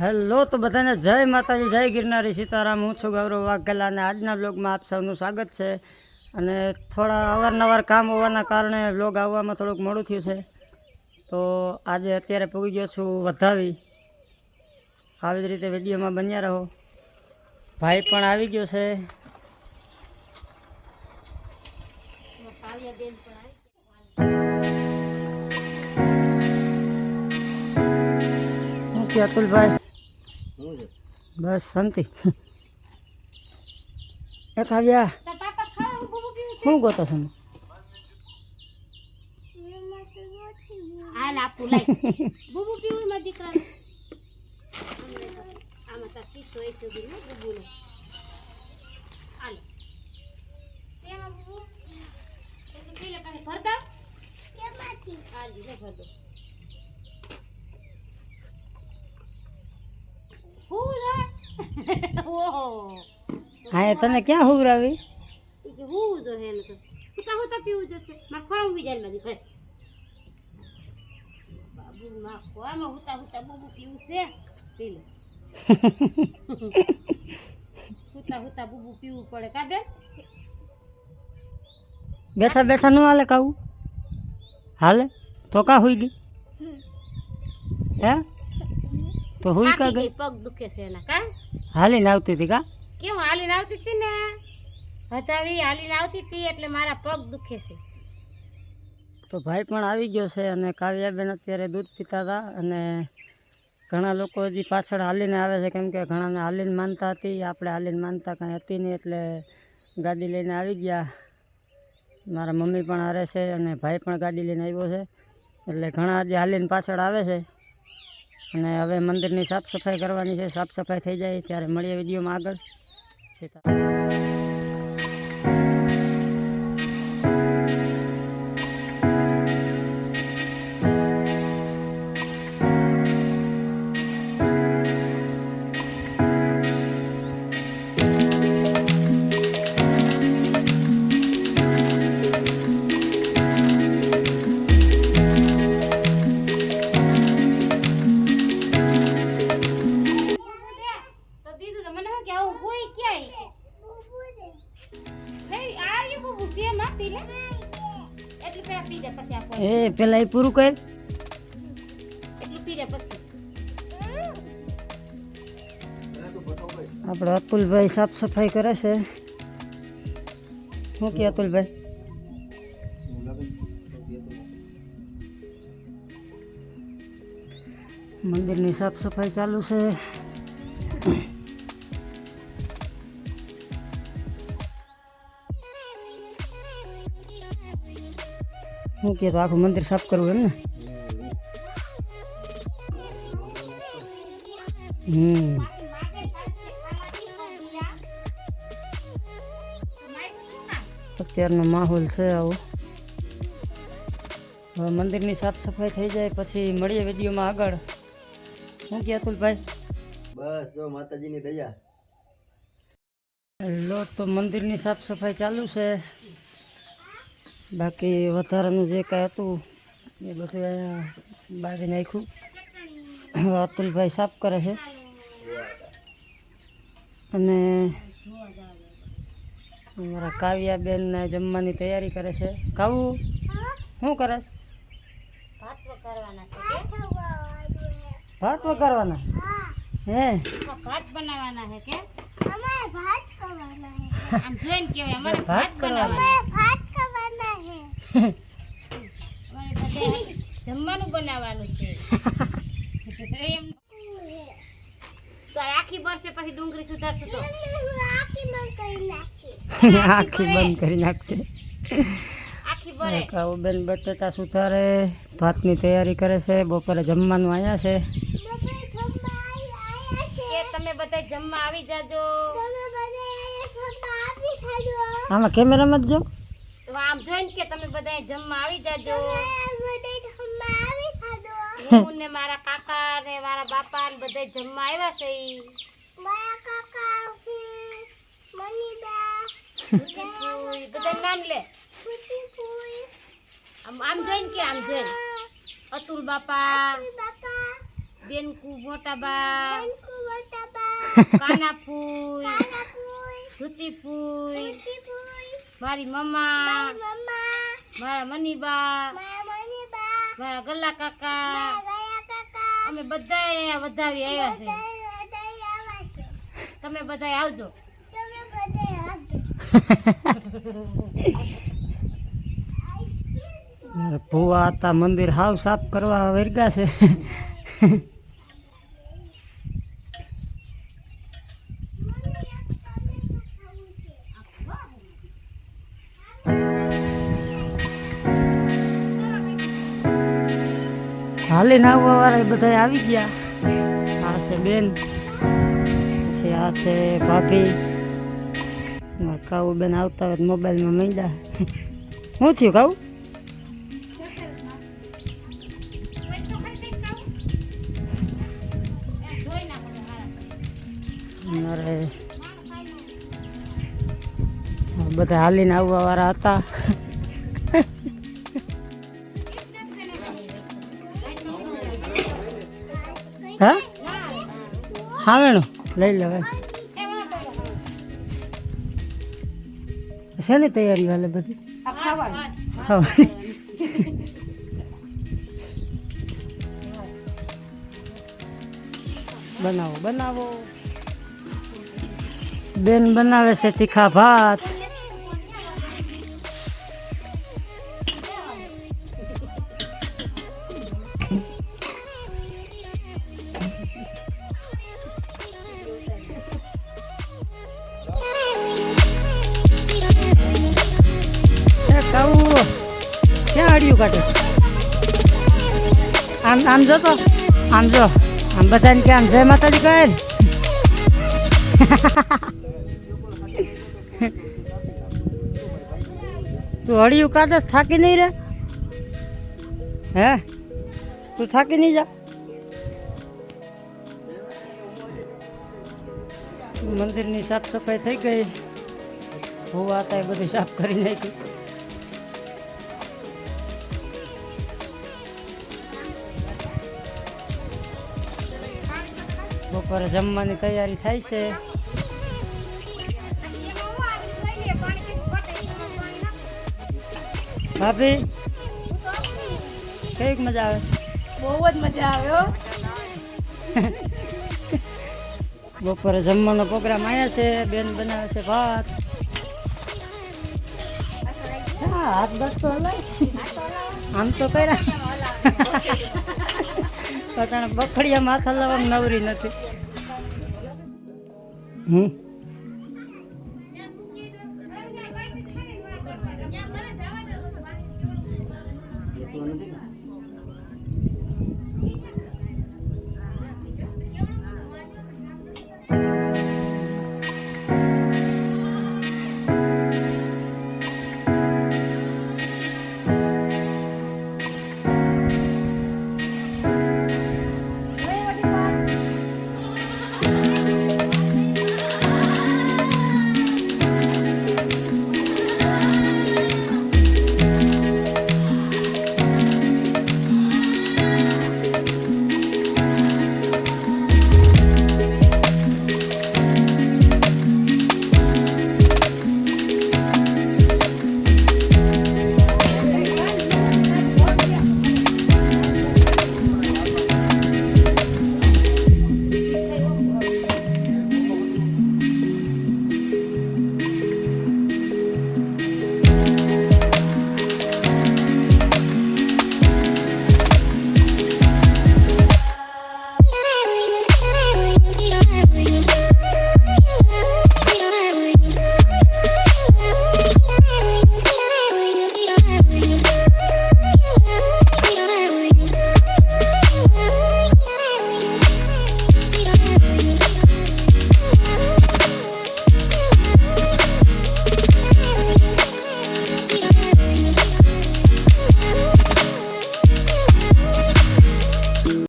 Hello તો બધાને જય માતાજી, જય ગિરનારી સીતારામ. હું છું ગૌરવ વાઘેલા અને આજના બ્લોગમાં આપ સૌનું સ્વાગત છે. અને થોડા અવારનવાર કામ હોવાના કારણે બ્લોગ આવવામાં થોડુંક મોડું થયું છે. તો આજે અત્યારે પૂગી ગયો છું વધાવી. આવી જ રીતે વિડીયોમાં બન્યા રહો. ભાઈ પણ આવી ગયો છે. અતુલભાઈ? બસ, શાંતિ. એ કાવ્યા, શું ગોતો છો? હાલ, આપું, લાઈ. બુબુ પીવું મારા દીકરાને? આમાં દો હું રે ઓહો હા તને ક્યાં હુવરાવી હું જો હે ને તો. હુતા હુતા પીવું જશે. મારે ખોરાક બી જાય મારી ઘરે બાબુ માં ખોવામાં હુતા હુતા બબુ પીવું છે. પી લે. હુતા હુતા બબુ પીવું પડે. કા બેન? બેઠા બેઠા ન હાલે કાવું હાલે? તો કા હોઈ ગઈ? હે? તો હુઈ કા ગઈ પગ દુખે છે એના કા? હાલીને આવતી હતી કા? કેમ હાલીને આવતી હતી ને? હતાવી હાલીને આવતી હતી એટલે મારા પગ દુખે છે. તો ભાઈ પણ આવી ગયો છે અને કાવ્યાબેન અત્યારે દૂધ પીતા હતા અને ઘણા લોકો હજી પાછળ હાલીને આવે છે કેમ કે ઘણાને હાલીને માનતા હતી આપણે હાલીને માનતા કાંઈ હતી નહીં એટલે ગાડી લઈને આવી ગયા. મારા મમ્મી પણ હારે છે અને ભાઈ પણ ગાડી લઈને આવ્યો છે એટલે ઘણા હજી હાલીને પાછળ આવે છે. અને હવે મંદિરની સાફ સફાઈ કરવાની છે. સાફ સફાઈ થઈ જાય. ત્યારે મળીએ વિડીયોમાં આગળ. આપો એ પૂરું કર. આપણે અતુલભાઈ સાફ સફાઈ કરે છે. શું કે અતુલભાઈ? મંદિરની સાફ સફાઈ ચાલુ છે. શું કે તો આખું મંદિર સાફ કરવું એમ ને? હમ. અત્યારનો માહોલ છે આવો. હવે મંદિરની સાફ સફાઈ થઈ જાય પછી મળીએ વિડીયોમાં આગળ. શું કે અતુલભાઈ? બસ જો માતાજીની દયા. હેલો તો મંદિરની સાફ સફાઈ ચાલુ છે. બાકી વધારાનું જે કાંઈ હતું એ બધું અહીંયા બાળી નાખ્યું. અતુલભાઈ સાફ કરે છે. અને મારા કાવ્યાબેન જમવાની તૈયારી કરે છે. કાવું શું કરે ભાત વઘારવાના છે ભાત વઘારવાના? હે? આ ભાત બનાવવાના હે કે? આમ જોઈને કહેવાય અમારે ભાત ભાત કરવાના. બનાવવાના અમારે બધે જમવાનું બનાવવાનું છે. એમ તો આખી ભરશે પછી ડુંગળી સુધારશું તો. આખી બંધ કરી નાખશે. આખી ભરે કાવુબેન બટેટા સુધારે ભાતની તૈયારી કરે છે બપોરે જમવાનું આવ્યા છે. કે તમે બધા જમવા આવી જાજો. આમાં કેમેરામાં જ જો. કે તમે બધા જમવા આવી જાજો. હું ને મારા કાકા ને મારા બાપા ને બધા જમવા આવ્યા છે ઈ. ફૂઈ, બધા નામ લે. આમ આમ જોઈને કે આમ જોઈને? અતુલ બાપા બેનકુ મોટાબા કાના ફૂઈ ધૂતી ફૂઈ મારી મમ્મા મારા મનીબા મારા ગલ્લા કાકા અમે બધા અહીંયા વધાવી આવ્યા છે. તમે બધા આવજો. ભુવા હતા મંદિર હાવ સાફ કરવા વર્ગા છે. હાલીને આવવા વાળા બધા આવી ગયા. આ છે બેન, પછી આ છે ભાભી. કાવું બેન આવતા હોય મોબાઈલમાં માંડ્યા શું થયું કાવું? મારે બધા હાલીને આવવા વાળા હતા. હા, વેણું. લઈ લેવાય શેની તૈયારી હાલે બધી? ખાવાની. બનાવો બનાવો. બેન બનાવે છે તીખા ભાત. કાઢે આમ આમ જો તો, આમ જો. આમ બધાને કે આમ જય માતાજી કહે તું હળિયું કાઢે થાકી નહીં રે? હે? તું થાકી નહીં જા. મંદિરની સાફ સફાઈ થઈ ગઈ. હોવા હતા એ બધું સાફ કરી નાખી. બપોરે જમવાની તૈયારી થાય છે. ભાભી કેવીક મજા આવે? બહુ જ મજા આવ્યો બપોરે જમવાનો પ્રોગ્રામ આવ્યા છે બેન બનાવે છે ભાત. હા હાથ બસ તો હલાય. આમ તો કર્યા. પતાણે બફડિયા માથા લાવવા નવરી નથી. હમ?